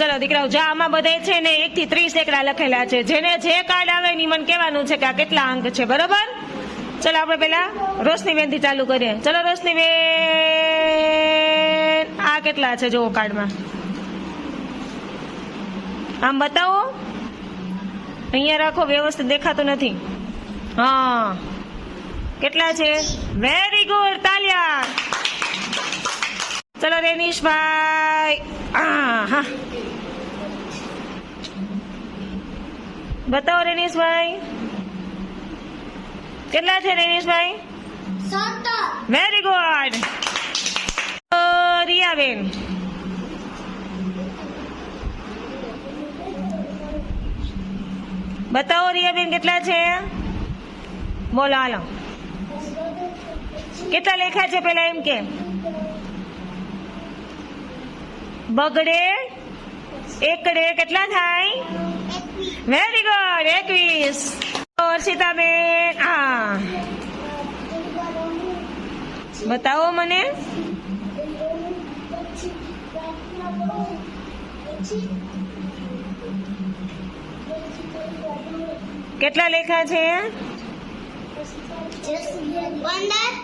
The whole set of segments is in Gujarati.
ચલો, દીકરાઓ, જા, આમાં બધે છે ને એક થી ત્રીસ એકડા લખેલા છે. જેને જે કાર્ડ આવે એની મને કહેવાનું છે કે આ કેટલા અંક છે, બરોબર? ચલો, આપણે પેલા રોશની બેનથી ચાલુ કરીએ. ચલો, રોશની બેન, આ કેટલા છે જોવો કાર્ડમાં આમ બતાવો. અહીંયા રાખો, વ્યવસ્થિત દેખાતું નથી. હા. કેટલા છે? વેરી ગુડ તાલિયા. ચલો રેનીશભાઈ હા બતાવો રેનીશભાઈ કેટલા છે રેનીશભાઈ વેરી ગુડ રિયાબેન બતાવો રિયાબેન કેટલા છે બોલો હાલો કેટલા લેખા છે પેલા એમ કે બગડે? એકડે કેટલા થાય? વેરી ગુડ એકવીસ. હર્ષિતાબેન હા. બતાવો મને. કેટલા લેખા છે?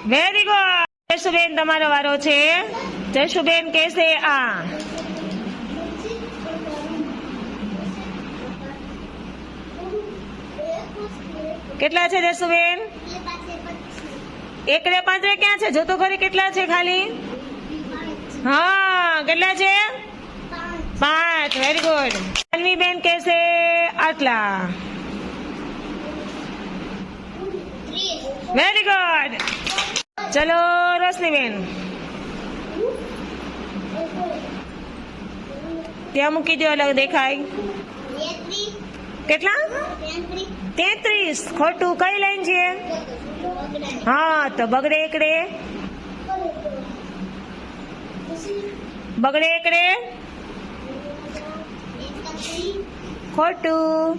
વેરી ગુડ જશુબેન તમારો વારો છે. જશુબેન કહેશે આ? કેટલા છે જશુબેન એકડે પાંચડે ક્યાં છે? જોતો ઘરે કેટલા છે ખાલી? હા, કેટલા છે? પાંચ. વેરી ગુડ બેન કહેશે આટલા. વેરી ગુડ ચલો, રોશનીબેન. ત્યાં મૂકી દો અલગ દેખાય. કેટલા? તેત્રીસ. ખોટું કઈ લાઈન છે? હા, તો બગડે એકડે. બગડે એકડે. ખોટું.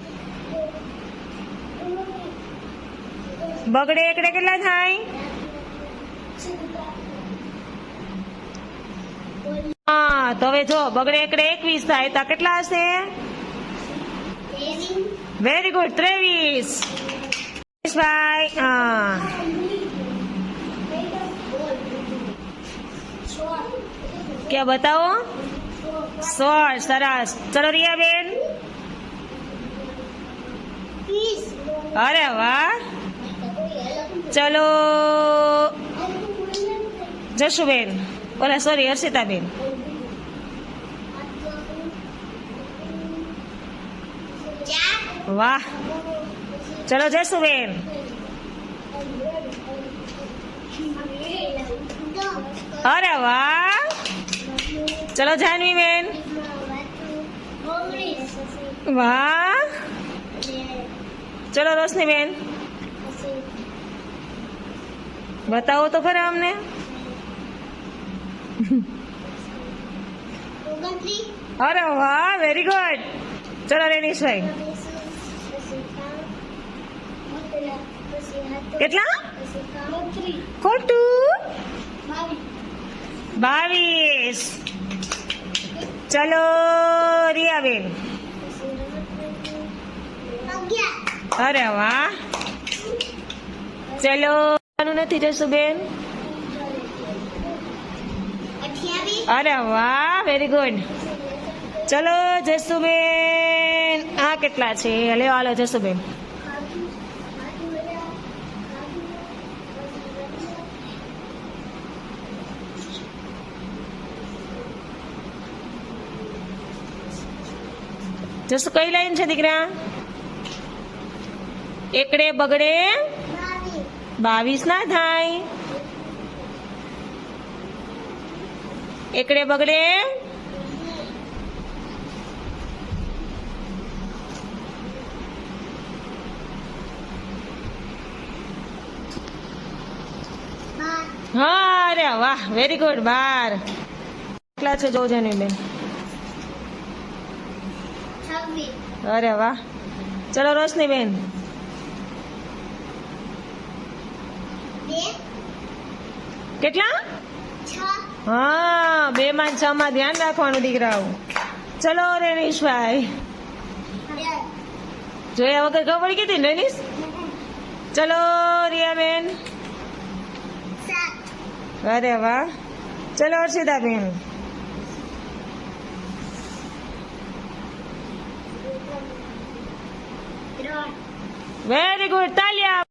બગડે એકડે કેટલા થાય? હા, તો હવે જો, બગડે એકડે એકવીસ થાય, તો કેટલા હશે? વેરી ગુડ ત્રેવીસ ભાઈ હા ક્યાં બતાવો સોળ સરસ ચલો રિયા બેન અરે વાહ ચલો જશુબેન ઓલા સોરી હર્ષિતાબેન વાહ. ચલો જશુબેન અરે વાહ. ચલો જાનવીબેન વાહ. ચલો રોશનીબેન બતાવો તો ખરા અમને. અરે વાહ વેરી ગુડ ચલો રેનીશભાઈ કેટલા? ખોટું? બાવીસ. ચલો રિયાબેન અરે વાહ. ચલો નથી જશુબેન અરે વાહ વેરી ગુડ ચલો જસુબેન આ કેટલા છે? લે હાલો જશુબેન જસુ કઈ લાઈન છે દીકરા? એકડે બગડે બાવીસ ના થાય. એકડે બગડે હા, અરે વાહ વેરી ગુડ બાર. કેટલા છે જોજે બેન? અરે વાહ. ચલો રોશની બેન કેટલા? હા બે માં છ માં ધ્યાન રાખવાનું દીકરાઓ. ચલો રેનીશભાઈ. જોયા વગર ખબર ને રેનીશ? ચલો રિયાબેન. અરે વાહ. ચલો હર્ષિતાબેન. Very good તાલિયા